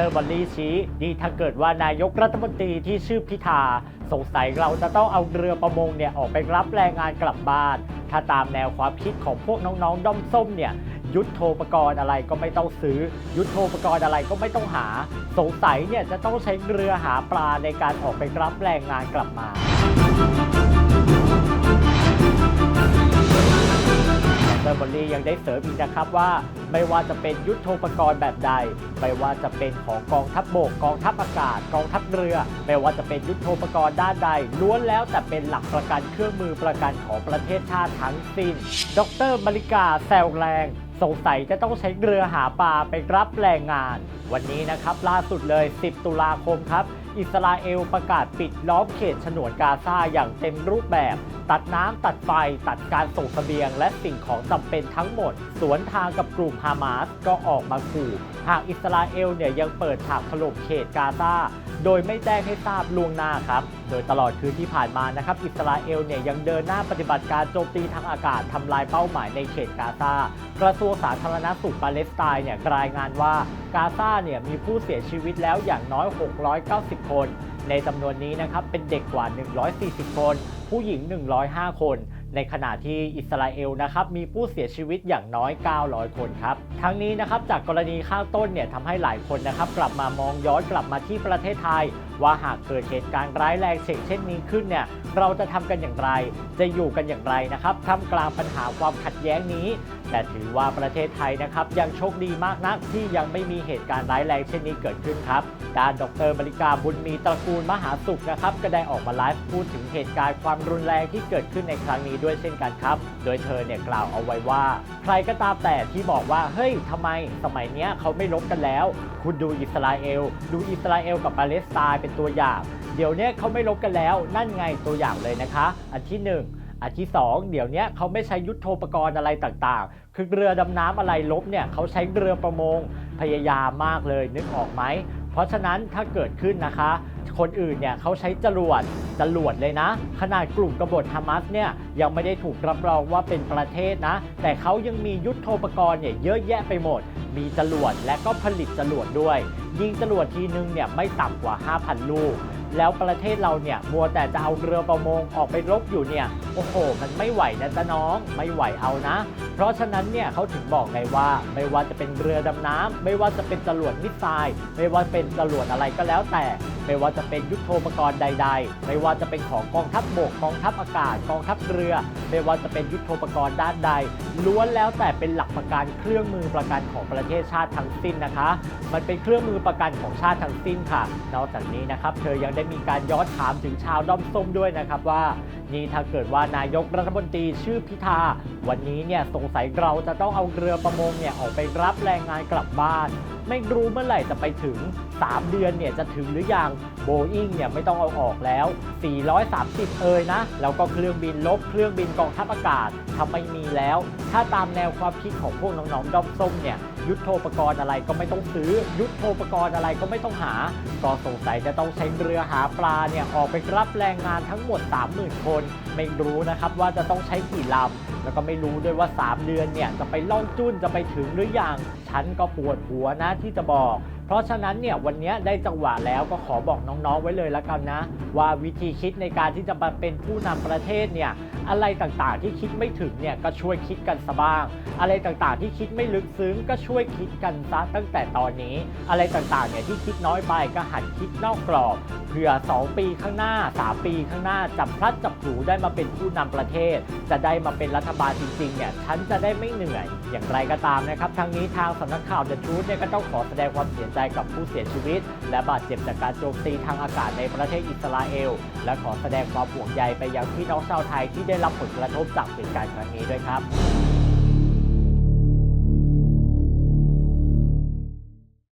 รบอลลี่ชี้ดีถ้าเกิดว่านายกรัฐมนตรีที่ชื่อพิธา สงสัยเราจะต้องเอาเรือประมงเนี่ยออกไปรับแรงงานกลับบ้าน ถ้าตามแนวความคิดของพวกน้องๆ ด้อมส้มเนี่ยยุทธโธปกรณ์อะไรก็ไม่ต้องซื้อ ยุทธโธปกรณ์อะไรก็ไม่ต้องหา สงสัยเนี่ยจะต้องใช้เรือหาปลาในการออกไปรับแรงงานกลับมา ยังได้เสริมอีกนะครับว่า ไม่ว่าจะเป็นยุทโธปกรณ์แบบใด ไม่ว่าจะเป็นของกองทัพบบกกองทัพอากาศ กองทัพเรือ ไม่ว่าจะเป็นยุทโธปกรณ์ด้านใดล้วนแล้วแต่เป็นหลักประกันเครื่องมือประกันของประเทศชาติทั้งสิ้น ดรมริกาแซวแรงสงสัยจะต้องใช้เรือหาปลาไปรับแรงงาน วันนี้นะครับล่าสุดเลย 10 ตุลาคมครับอิสราเอลประกาศปิดล้อมเขตฉนวนกาซาอย่างเต็มรูปแบบ ตัดน้ำตัดไฟ ตัดการส่งเสบียง และสิ่งของจำเป็นทั้งหมด สวนทางกับกลุ่มฮามาสก็ออกมาขู่ หากอิสราเอลเนี่ยยังเปิดฉากถล่มเขตกาซาโดยไม่แจ้งให้ทราบล่วงหน้าครับ โดยตลอดคืนที่ผ่านมานะครับ อิสราเอลเนี่ยยังเดินหน้าปฏิบัติการโจมตีทางอากาศทำลายเป้าหมายในเขตกาซากระทรวงสาธารณสุขปาเลสไตน์เนี่ยรายงานว่ากาซาเนี่ยมีผู้เสียชีวิตแล้วอย่างน้อย 690คน ในจำนวนนี้นะครับเป็นเด็กกว่า 140 คน ผู้หญิง 105 คน ในขณะที่อิสราเอลนะครับมีผู้เสียชีวิตอย่างน้อย 900 คนครับ ทั้งนี้นะครับจากกรณีข้างต้นเนี่ยทำให้หลายคนนะครับกลับมามองย้อนกลับมาที่ประเทศไทย ว่าหากเกิดเหตุการณ์ร้ายแรงเช่นนี้ขึ้นเนี่ยเราจะทำกันอย่างไร จะอยู่กันอย่างไรนะครับท่ามกลางปัญหาความขัดแย้งนี้ แต่ถือว่าประเทศไทยนะครับยังโชคดีมากนักที่ยังไม่มีเหตุการณ์ร้ายแรงเช่นนี้เกิดขึ้นครับ ด้านดรมริกาบุญมีตระกูลมหาสุขนะครับก็ได้ออกมาไลฟ์พูดถึงเหตุการณ์ความรุนแรงที่เกิดขึ้นในครั้งนี้ด้วยเช่นกันครับ โดยเธอเนี่ยกล่าวเอาไว้ว่า ใครก็ตามแต่ที่บอกว่าเฮ้ยทำไมสมัยเนี้ยเขาไม่ลบกันแล้ว คุณดูอิสราเอล ดูอิสราเอลกับปาเลสไตน์เป็นตัวอย่าง เดี๋ยวนี้เขาไม่ลบกันแล้ว นั่นไงตัวอย่างเลยนะคะ อันที่หนึ่ง อันที่ 2 เดี๋ยวนี้เขาไม่ใช้ยุทโธปกรณ์อะไรต่างๆ คือเรือดำน้ำอะไรลบเนี่ยเขาใช้เรือประมงพยายามมากเลยนึกออกไหม เพราะฉะนั้นถ้าเกิดขึ้นนะคะ คนอื่นเนี่ยเขาใช้จรวดจรวดเลยนะ ขนาดกลุ่มกบฏฮามาสเนี่ยยังไม่ได้ถูกรับรองว่าเป็นประเทศนะ แต่เขายังมียุทโธปกรณ์เนี่ยเยอะแยะไปหมด มีจรวดและก็ผลิตจรวดด้วย ยิงจรวดทีนึงเนี่ยไม่ต่ำกว่า 5,000 ลูก แล้วประเทศเราเนี่ยมัวแต่จะเอาเรือประมงออกไปรบอยู่เนี่ยโอ้โห มันไม่ไหวนะจ๊ะน้องไม่ไหวเอานะ เพราะฉะนั้นเนี่ยเขาถึงบอกไงว่า ไม่ว่าจะเป็นเรือดำน้ำไม่ว่าจะเป็นจรวดมิสไซล์ไม่ว่าเป็นจรวดอะไรก็แล้วแต่ ไม่ว่าจะเป็นยุทโธปกรณ์ใด ๆ ไม่ว่าจะเป็นของกองทัพบบกกองทัพอากาศกองทัพเรือ ไม่ว่าจะเป็นยุทโธปกรณ์ด้านใดล้วนแล้วแต่เป็นหลักประกันเครื่องมือประกันของประเทศชาติทั้งสิ้นนะคะ มันเป็นเครื่องมือประกันของชาติทั้งสิ้นค่ะ นอกจากนี้นะครับเธอยังได้มีการย้อนถามถึงชาวด้อมส้มด้วยนะครับว่า นี่ถ้าเกิดว่านายกรัฐมนตรีชื่อพิธาวันนี้เนี่ยสงสัยเราจะต้องเอาเรือประมงเนี่ยออกไปรับแรงงานกลับบ้าน ไม่รู้เมื่อไหร่จะไปถึง 3 เดือนเนี่ยจะถึงหรือยังโบอิงเนี่ยไม่ต้องเอาออกแล้ว 430 เอยนะ แล้วก็เครื่องบินลบเครื่องบินกองทัพอากาศทำไม่มีแล้ว ถ้าตามแนวความคิดของพวกน้องๆด้อมส้มเนี่ยยุทโธปกรณ์อะไรก็ไม่ต้องซื้อ ยุทโธปกรณ์อะไรก็ไม่ต้องหา ก็สงสัยจะต้องใช้เรือหาปลาเนี่ยออกไปรับแรงงานทั้งหมด 30,000 คน ไม่รู้นะครับว่าจะต้องใช้กี่ลำ แล้วก็ไม่รู้ด้วยว่า 3 เดือนเนี่ยจะไปล่องจุ้นจะไปถึงหรือยัง ฉันก็ปวดหัวนะที่จะบอก เพราะฉะนั้นเนี่ยวันนี้ได้จังหวะแล้วก็ขอบอกน้องๆไว้เลยแล้วกันนะ ว่าวิธีคิดในการที่จะมาเป็นผู้นำประเทศเนี่ยอะไรต่างๆที่คิดไม่ถึงเนี่ยก็ช่วยคิดกันซะบ้าง อะไรต่างๆที่คิดไม่ลึกซึ้งก็ช่วยคิดกันซะตั้งแต่ตอนนี้ อะไรต่างๆเนี่ยที่คิดน้อยไปก็หัดคิดนอกกรอบเผื่อ 2 ปีข้างหน้า 3 ปีข้างหน้าจับพลัดจับผูได้มาเป็นผู้นำประเทศ จะได้มาเป็นรัฐบาลจริงๆเนี่ยฉันจะได้ไม่เหนื่อย อย่างไรก็ตามนะครับทางนี้ทางสำนักข่าว The Truth เนี่ยก็ต้องขอแสดงความเสียใจใจกับผู้เสียชีวิต และบาดเจ็บจากการโจมตีทางอากาศในประเทศอิสราเอล และขอแสดงความห่วงใยไปยังพี่น้องชาวไทยที่ได้รับผลกระทบจากเหตุการณ์ครั้งนี้ด้วยครับ